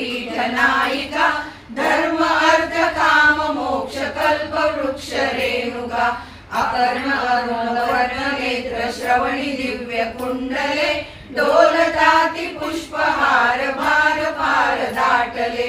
पीठ नायिका धर्म अर्थ काम मोक्ष कल्प वृक्ष रेणुका अकर्ण अरुण वर्ण नेत्र श्रवणी दिव्य कुंडले डोलताती पुष्पहार भार पार दाटले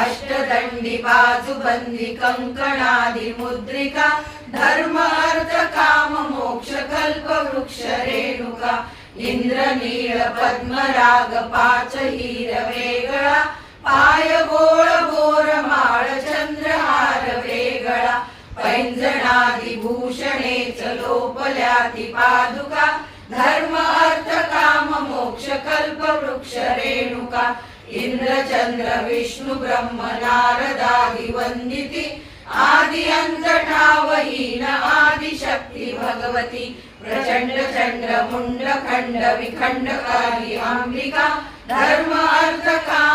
अष्टदंडी बाजूबंदी कंकणादी मुद्रिका धर्म अर्थ काम मोक्ष कल्प वृक्ष रेणुका इंद्रनीळ पद्मराग पाच हिर वेगळा पाय गोळ गोर माळ चंद्रहार वेगळा. पैंजणादी भूषणेच लोपल्याती पादुका. धर्म अर्थ काम मोक्ष कल्प वृक्ष रेणुका. इंद्र चंद्र विष्णू ब्रह्म नारदादी वंदिती. आदि अंत ठावहीन आदि शक्ती भगवती. प्रचंड चंड मुंड खंड विखंडकारी अंबिका. धर्म अर्थ काम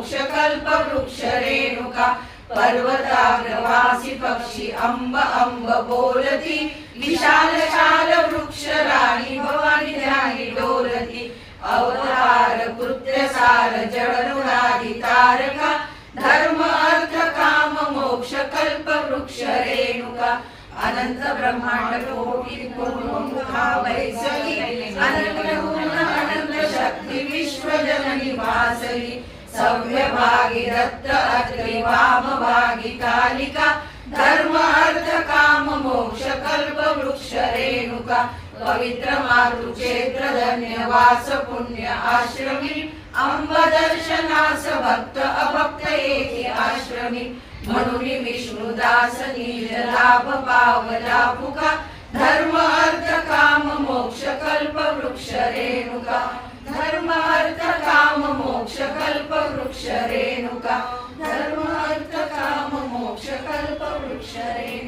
मोक्ष कल्प वृक्ष रेणुका पर्वताग्रवासी पक्षी अंब अंब बोलती विशाल शाल वृक्ष राणी भवानी ध्यानी डोलती अवतार कृत्य सार जडनुणादी तारका धर्म अर्थ काम मोक्ष कल्प वृक्ष रेणुका अनंत ब्रह्मांड कोटी मुखा वैसली अनंत गुण अनंत वासली दत्त अत्रि वाम कालिका धर्म अर्थ काम मोक्ष कल्प वृक्ष रेणुका पवित्र मातृ क्षेत्र धन्य वास पुण्य आश्रमी अंब दर्शनास भक्त अभक्त एकी आश्रमी म्हणून विष्णुदास नील लाभ पावला फुका धर्म अर्थ काम